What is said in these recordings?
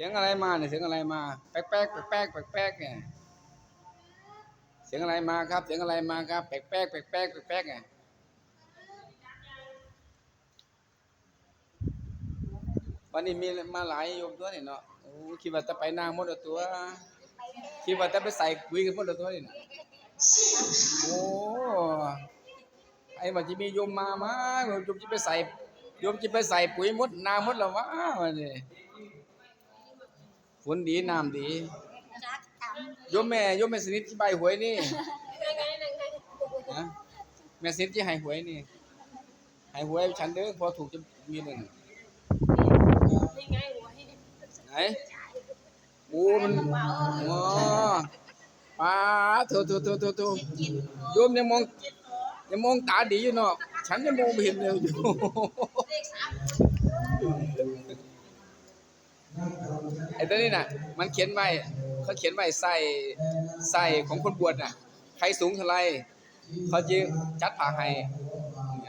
สียงอะไรมาเนี่ยเสียงอะไรมา แป๊กแป๊กแป๊กแป๊กแป๊กเนี่ยเสียงอะไรมาครับ เสียงอะไรมาครับ แป๊กแป๊กแป๊กแป๊กแป๊กเนี่ยวันนี้มีมาหลายโยมตัวนี่เนาะโอ้คิดว่าจะไปนางมดตัว คิดว่าจะไปใส่คุยกันหมดตัวเนี่นะโอ้ไอ้มันจะมีโยมมามาโยมจะไปใส่โยมจะไปใส่ปุ๋ยมดนาหมดแล้ววะวันนี้ฝ นดีน้ำดีรักอ่โยมแม่โยมแม่สนิทที่ใบหวยนี่นะแม่สนิทที่ให้หวยนี่ให้หวยฉันเด้อพอถูกจะมีหนึ่งนี่ไงหัวให้ไหนโอ้มันอ๋อป้าโถโถโถโถโถโยมยังมองยังมองตาดีอยู่เนาะฉันยังมองไม่เห็นเลยอยู่ เลขสาม ไอ้ตัวนี้น่ะ มันเขียนไว้เขาเขียนไว้ใส่ใส่ของคนบวชน่ะ ใครสูงเท่าไรเขาจะจัดผ่าให้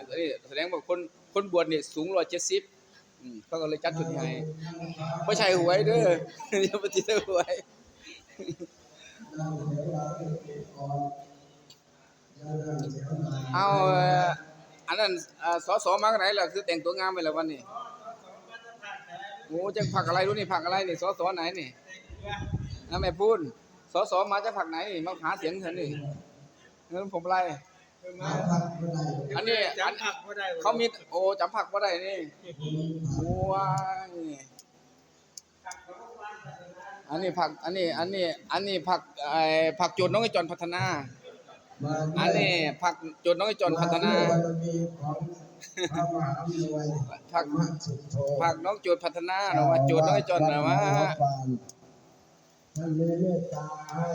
ตัวนี้แสดงว่าคนคนบวชเนี่ยสูงร้อยเจ็ดสิบเขาก็เลยจัดชุดให้ไม่ใช่หวยเด้ออย่าปติดหวยเอาอันนั้นสอสอมาจากไหนล่ะคือแต่งตัวงามไปแล้ววันนี้ โอ้จะผักอะไรรู้นี่ผักอะไรนี่สอสอไหนนี่นะแม่พูดสอสอมาจากผักไหนนี่มาหาเสียงเถอะนี่เงินผมอะไรอันนี้อันจำผักบ่ได้เขามีโอ้จำผักว่าได้นี่โอ้ยอันนี้ผักอันนี้ อันนี้ อันนี้ผักไอ้ผักโจดน้องไอ้จอนพัฒนา อันนี้ผักโจดน้องไอ้จอนพัฒนาผักผักน้องโจดพัฒนาเนาะว่าโจดน้องไอ้จอนนะว่าท่านมีเมตตาให้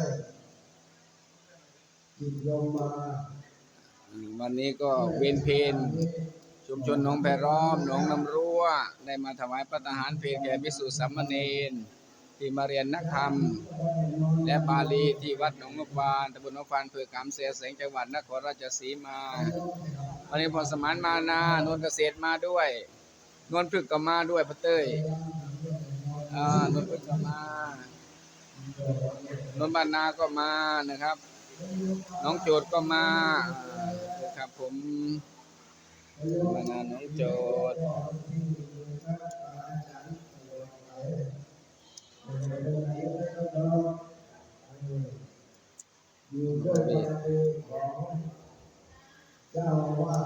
จิตโยมมาอืมวันนี้ก็เวียนเพนชุมชนหนองแพร้อมหนองน้ำรั่ว ได้มาถวายพระทหารเพลแก่ภิกษุสามเณร ที่มาเรียนนักธรรม และบาลีที่วัดหนองนกบานตำบลหนองฟานเพื่อขามเสียแสงจังหวัดนครราชสีมา วันนี้พอสมานมานานวลเกษตรมาด้วยนวลพฤกก็มาด้วยพระเต้ยอ่านพฤกก็มานวลบานนาก็มานะครับ น้องโจทย์ก็มาครับผมมานานน้องโจท เจ้าว่า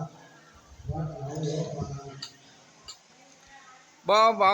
วัดหนองบัวบานบ่บ่